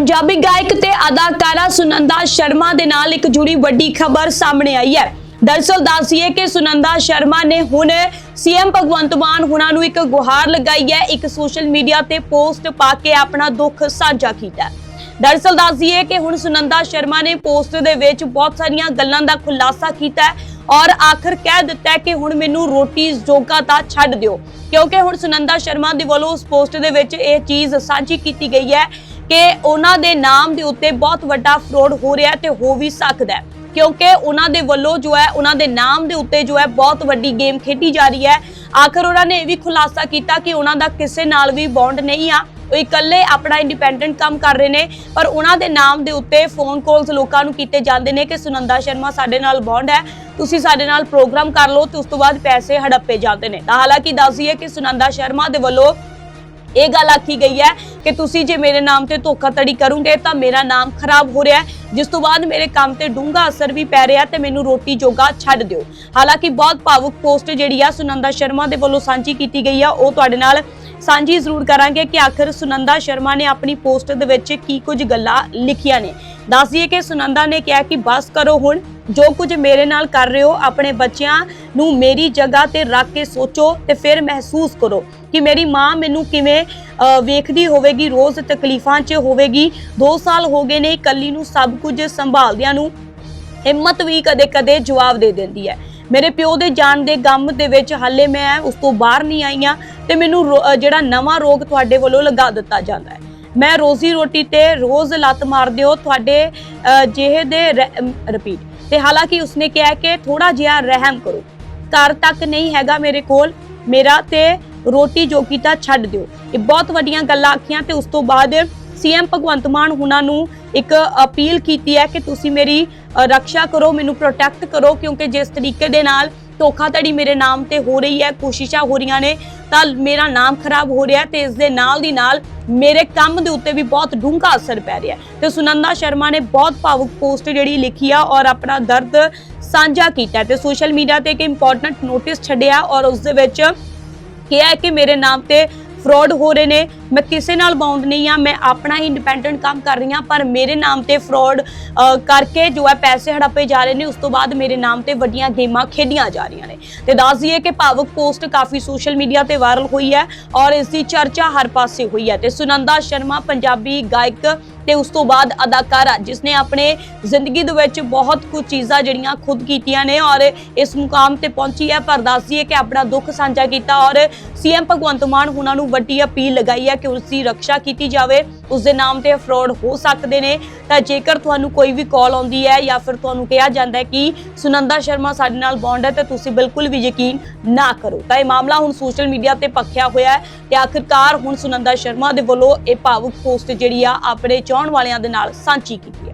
ਪੰਜਾਬੀ ਗਾਇਕ ਤੇ ਅਦਾਕਾਰਾ ਸੁਨੰਦਾ ਸ਼ਰਮਾ ਦੇ ਨਾਲ ਇੱਕ ਜੁੜੀ ਵੱਡੀ ਖਬਰ ਸਾਹਮਣੇ ਆਈ ਹੈ ਦਰਅਸਲ ਦੱਸੀਏ ਕਿ ਸੁਨੰਦਾ ਸ਼ਰਮਾ ਨੇ ਹੁਣ ਸੀਐਮ ਭਗਵੰਤ ਮਾਨ ਹੁਣਾਂ ਨੂੰ ਇੱਕ ਗੁਹਾਰ ਲਗਾਈ ਹੈ, ਇੱਕ ਸੋਸ਼ਲ ਮੀਡੀਆ ਤੇ ਪੋਸਟ ਪਾ ਕੇ ਆਪਣਾ ਦੁੱਖ ਸਾਂਝਾ ਕੀਤਾ ਹੈ। ਦੱਸੀਏ ਕਿ ਹੁਣ ਸੁਨੰਦਾ ਸ਼ਰਮਾ ਨੇ ਪੋਸਟ ਦੇ ਵਿੱਚ ਬਹੁਤ ਸਾਰੀਆਂ ਗੱਲਾਂ ਦਾ ਖੁਲਾਸਾ ਕੀਤਾ ਹੈ ਔਰ ਆਖਰ ਕਹਿ ਦਿੱਤਾ ਕਿ ਹੁਣ ਮੈਨੂੰ ਰੋਟੀ ਜੋਗਾ ਤਾਂ ਛੱਡ ਦਿਓ, ਕਿਉਂਕਿ ਹੁਣ ਸੁਨੰਦਾ ਸ਼ਰਮਾ ਦੇ ਵੱਲੋਂ ਉਸ ਪੋਸਟ ਦੇ ਵਿੱਚ ਇਹ ਚੀਜ਼ ਸਾਂਝੀ ਕੀਤੀ ਗਈ ਹੈ ਕਿ ਉਹਨਾਂ ਦੇ ਨਾਮ ਦੇ ਉੱਤੇ ਬਹੁਤ ਵੱਡਾ ਫਰੋਡ ਹੋ ਰਿਹਾ ਤੇ ਹੋ ਵੀ ਸਕਦਾ ਹੈ। ਕਿਉਂਕਿ ਉਹਨਾਂ ਦੇ ਵੱਲੋਂ ਜੋ ਹੈ, ਉਹਨਾਂ ਦੇ ਨਾਮ ਦੇ ਉੱਤੇ ਜੋ ਹੈ, ਬਹੁਤ ਵੱਡੀ ਗੇਮ ਖੇਡੀ ਜਾ ਰਹੀ ਹੈ। ਆਖਰ ਉਹਨਾਂ ਨੇ ਇਹ ਵੀ ਖੁਲਾਸਾ ਕੀਤਾ ਕਿ ਉਹਨਾਂ ਦਾ ਕਿਸੇ ਨਾਲ ਵੀ ਬੌਂਡ ਨਹੀਂ ਆ। ਉਹ ਇਕੱਲੇ ਆਪਣਾ ਇੰਡੀਪੈਂਡੈਂਟ ਕੰਮ ਕਰ ਰਹੇ ਨੇ, ਪਰ ਉਹਨਾਂ ਦੇ ਨਾਮ ਦੇ ਉੱਤੇ ਫੋਨ ਕਾਲਸ ਲੋਕਾਂ ਨੂੰ ਕੀਤੇ ਜਾਂਦੇ ਨੇ ਕਿ ਸੁਨੰਦਾ ਸ਼ਰਮਾ ਸਾਡੇ ਨਾਲ ਬੌਂਡ ਹੈ, ਤੁਸੀਂ ਸਾਡੇ ਨਾਲ ਪ੍ਰੋਗਰਾਮ ਕਰ ਲਓ ਤੇ ਉਸ ਤੋਂ ਬਾਅਦ ਪੈਸੇ ਹੜੱਪੇ ਜਾਂਦੇ ਨੇ। ਤਾਂ ਹਾਲਾਂਕਿ ਦੱਸੀਏ ਕਿ ਸੁਨੰਦਾ ਸ਼ਰਮਾ ਦੇ ਵੱਲੋਂ ਇਹ ਗੱਲ ਆਖੀ ਗਈ ਹੈ ਕਿ ਤੁਸੀਂ ਜੇ ਮੇਰੇ ਨਾਮ ਤੇ ਧੋਖਾਧੜੀ ਕਰੋਗੇ ਤਾਂ ਮੇਰਾ ਨਾਮ ਖਰਾਬ ਹੋ ਰਿਹਾ ਹੈ। ਜਿਸ ਤੋਂ ਬਾਅਦ ਮੇਰੇ ਕੰਮ ਤੇ ਡੂੰਘਾ ਅਸਰ ਵੀ ਪੈ ਰਿਹਾ ਤੇ ਮੈਨੂੰ ਰੋਟੀ ਜੋਗਾ ਛੱਡ ਦਿਓ। ਹਾਲਾਂਕਿ ਬਹੁਤ ਭਾਵੁਕ ਪੋਸਟ ਜਿਹੜੀ ਆ ਸੁਨੰਦਾ ਸ਼ਰਮਾ ਦੇ ਵੱਲੋਂ ਸਾਂਝੀ ਕੀਤੀ ਗਈ ਆ। ਉਹ ਤੁਹਾਡੇ ਨਾਲ ਸਾਂਝੀ ਜ਼ਰੂਰ ਕਰਾਂਗੇ ਕਿ ਆਖਰ ਸੁਨੰਦਾ ਸ਼ਰਮਾ ਨੇ ਆਪਣੀ ਪੋਸਟ ਦੇ ਵਿੱਚ ਕੀ ਕੁਝ ਗੱਲਾਂ ਲਿਖੀਆਂ ਨੇ। ਦੱਸ ਦਈਏ ਕਿ ਸੁਨੰਦਾ ਨੇ ਕਿਹਾ ਕਿ ਬਸ ਕਰੋ ਹੁਣ। ਜੋ ਕੁਝ ਮੇਰੇ ਨਾਲ ਕਰ ਰਹੇ ਹੋ, ਆਪਣੇ ਬੱਚਿਆਂ ਨੂੰ ਮੇਰੀ ਜਗ੍ਹਾ ਤੇ ਰੱਖ ਕੇ ਸੋਚੋ ਤੇ ਫਿਰ ਮਹਿਸੂਸ ਕਰੋ ਕਿ ਮੇਰੀ ਮਾਂ ਮੈਨੂੰ ਕਿਵੇਂ ਵੇਖਦੀ ਹੋਵੇਗੀ, ਰੋਜ਼ ਤਕਲੀਫਾਂ 'ਚ ਹੋਵੇਗੀ। 2 ਸਾਲ ਹੋ ਗਏ ਨੇ ਇਕੱਲੀ ਨੂੰ ਸਭ ਕੁਝ ਸੰਭਾਲਦਿਆਂ ਨੂੰ, ਹਿੰਮਤ ਵੀ ਕਦੇ-ਕਦੇ ਜਵਾਬ ਦੇ ਦਿੰਦੀ ਹੈ। ਮੇਰੇ ਪਿਓ ਦੇ ਜਾਣ ਦੇ ਗਮ ਦੇ ਵਿੱਚ ਹਾਲੇ ਮੈਂ ਉਸ ਤੋਂ ਬਾਹਰ ਨਹੀਂ ਆਈ ਆਈਆਂ ਤੇ ਮੈਨੂੰ ਰੋ- ਜਿਹੜਾ ਨਵਾਂ ਰੋਗ ਤੁਹਾਡੇ ਵੱਲੋਂ ਲਗਾ ਦਿੱਤਾ ਜਾਂਦਾ ਹੈ। ਮੈਂ ਰੋਜ਼ੀ ਰੋਟੀ ਤੇ ਰੋਜ਼ ਲੱਤ ਮਾਰਦੇ ਹੋ, ਤੁਹਾਡੇ ਜਿਹੇ ਦੇ ਰਿਪੀਟ ਤੇ ਹਾਲਾਂਕਿ ਉਸਨੇ ਕਿਹਾ ਕਿ ਥੋੜਾ ਜਿਹਾ ਰਹਿਮ ਕਰੋ। ਘਰ ਤੱਕ ਨਹੀਂ ਹੈਗਾ ਮੇਰੇ ਕੋਲ। ਮੇਰਾ ਤੇ ਰੋਟੀ ਜੋ ਤਾਂ ਛੱਡ ਦਿਓ। ਇਹ ਬਹੁਤ ਵੱਡੀਆਂ ਗੱਲਾਂ ਆਖੀਆਂ ਤੇ ਉਸ ਤੋਂ ਬਾਅਦ ਸੀਐਮ ਭਗਵੰਤ ਮਾਨ ਹੁਣਾਂ ਨੂੰ ਇੱਕ ਅਪੀਲ ਕੀਤੀ ਹੈ ਕਿ ਤੁਸੀਂ ਮੇਰੀ ਅ, ਰੱਖਿਆ ਕਰੋ ਮੈਨੂੰ ਪ੍ਰੋਟੈਕਟ ਕਰੋ ਕਿਉਂਕਿ ਜਿਸ ਤਰੀਕੇ ਦੇ ਨਾਲ ਧੋਖਾਧੜੀ ਮੇਰੇ ਨਾਮ ਤੇ ਹੋ ਰਹੀ ਹੈ ਕੋਸ਼ਿਸ਼ਾਂ ਹੋ ਰਹੀਆਂ ਨੇ ਤਾਂ ਮੇਰਾ ਨਾਮ ਖਰਾਬ ਹੋ ਰਿਹਾ ਤੇ ਇਸ ਦੇ ਨਾਲ ਦੀ ਨਾਲ ਮੇਰੇ ਕੰਮ ਦੇ ਉੱਤੇ ਵੀ ਬਹੁਤ ਡੂੰਘਾ ਅਸਰ ਪੈ ਰਿਹਾ ਤੇ ਸੁਨੰਦਾ ਸ਼ਰਮਾ ਨੇ ਬਹੁਤ ਭਾਵੁਕ ਪੋਸਟ ਜਿਹੜੀ ਲਿਖੀ ਆ ਔਰ ਆਪਣਾ ਦਰਦ ਸਾਂਝਾ ਕੀਤਾ ਤੇ ਸੋਸ਼ਲ ਮੀਡੀਆ ਤੇ ਇੱਕ ਇੰਪੋਰਟੈਂਟ ਨੋਟਿਸ ਛੱਡਿਆ ਔਰ ਉਸ ਦੇ ਵਿੱਚ ਕਿਹਾ ਕਿ ਮੇਰੇ ਨਾਮ ਤੇ ਫਰਾਡ ਹੋ ਰਹੇ ਨੇ। ਮੈਂ ਕਿਸੇ ਨਾਲ ਬਾਉਂਡ ਨਹੀਂ ਆ ਮੈਂ ਆਪਣਾ ਹੀ ਇੰਡੀਪੈਂਡੈਂਟ ਕੰਮ ਕਰ ਰਹੀ ਹਾਂ, ਪਰ ਮੇਰੇ ਨਾਮ ਤੇ ਫਰਾਡ ਕਰਕੇ ਜੋ ਹੈ ਪੈਸੇ ਹੜੱਪੇ ਜਾ ਰਹੇ ਨੇ, ਉਸ ਤੋਂ ਬਾਅਦ ਮੇਰੇ ਨਾਮ ਤੇ ਵੱਡੀਆਂ ਗੇਮਾਂ ਖੇਡੀਆਂ ਜਾ ਰਹੀਆਂ ਨੇ। ਤੇ ਦੱਸ ਦਈਏ ਕਿ ਭਾਵੁਕ ਪੋਸਟ ਕਾਫੀ ਸੋਸ਼ਲ ਮੀਡੀਆ ਤੇ ਵਾਇਰਲ ਹੋਈ ਹੈ ਔਰ ਇਸ ਦੀ ਚਰਚਾ ਹਰ ਪਾਸੇ ਹੋਈ ਹੈ। ਤੇ ਸੁਨੰਦਾ ਸ਼ਰਮਾ, ਪੰਜਾਬੀ ਗਾਇਕ ਤੇ ਉਸ ਤੋਂ ਬਾਅਦ ਅਦਾਕਾਰਾ, ਜਿਸਨੇ ਆਪਣੇ ਜ਼ਿੰਦਗੀ ਦੇ ਵਿੱਚ ਬਹੁਤ ਕੁਝ ਚੀਜ਼ਾਂ ਜਿਹੜੀਆਂ ਖੁਦ ਕੀਤੀਆਂ ਨੇ ਔਰ ਇਸ ਮੁਕਾਮ ਤੇ ਪਹੁੰਚੀ ਹੈ, ਪਰ ਦੱਸਦੀ ਹੈ ਕਿ ਆਪਣਾ ਦੁੱਖ ਸਾਂਝਾ ਕੀਤਾ ਔਰ ਸੀਐਮ ਭਗਵੰਤ ਮਾਨ ਉਹਨਾਂ ਨੂੰ ਵੱਡੀ ਅਪੀਲ ਲਗਾਈ ਹੈ ਕਿ ਉਸ ਦੀ ਰੱਖਿਆ ਕੀਤੀ ਜਾਵੇ। ਉਸ ਦੇ ਨਾਮ ਤੇ ਫਰਾਡ ਹੋ ਸਕਦੇ ਨੇ। ਤਾਂ ਜੇਕਰ ਤੁਹਾਨੂੰ ਕੋਈ ਵੀ ਕਾਲ ਆਉਂਦੀ ਹੈ ਜਾਂ ਫਿਰ ਤੁਹਾਨੂੰ ਕਿਹਾ ਜਾਂਦਾ ਹੈ ਕਿ ਸੁਨੰਦਾ ਸ਼ਰਮਾ ਸਾਡੇ ਨਾਲ ਬੌਂਡ ਹੈ, ਤਾਂ ਤੁਸੀਂ ਬਿਲਕੁਲ ਵੀ ਯਕੀਨ ਨਾ ਕਰੋ। ਤਾਂ ਇਹ ਮਾਮਲਾ ਹੁਣ ਸੋਸ਼ਲ ਮੀਡੀਆ ਤੇ ਪੱਖਿਆ ਹੋਇਆ ਹੈ ਤੇ ਆਖਿਰਕਾਰ ਹੁਣ ਸੁਨੰਦਾ ਸ਼ਰਮਾ ਦੇ ਵੱਲੋਂ ਇਹ ਭਾਵੁਕ ਪੋਸਟ ਜਿਹੜੀ ਆ, ਆਪਣੇ ਚਾਹਣ ਵਾਲਿਆਂ ਦੇ ਨਾਲ ਸਾਂਝੀ ਕੀਤੀ ਹੈ।